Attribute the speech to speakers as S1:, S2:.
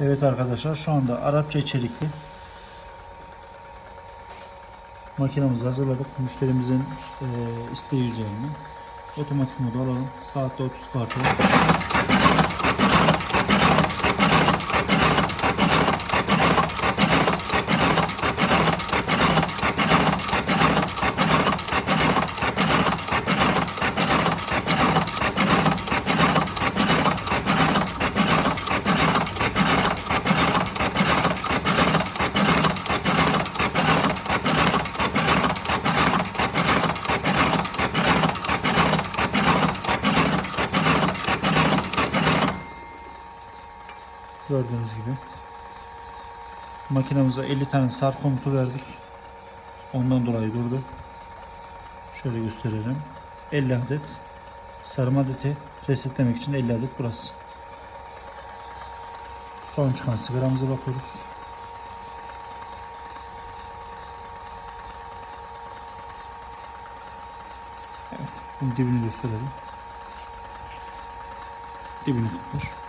S1: Evet arkadaşlar şu anda Arapça içerikli makinamızı hazırladık. Müşterimizin e, isteği üzerine. Otomatik modu alalım. Saatte 30 parça. Gördüğünüz gibi. Makinamıza 50 tane sar komutu verdik. Ondan dolayı durdu. Şöyle gösterelim. 50 adet sarma adeti resetlemek için 50 adet burası. Son çıkan sigaramıza bakıyoruz. Evet, bunun dibini gösterelim. Dibini tutmuş.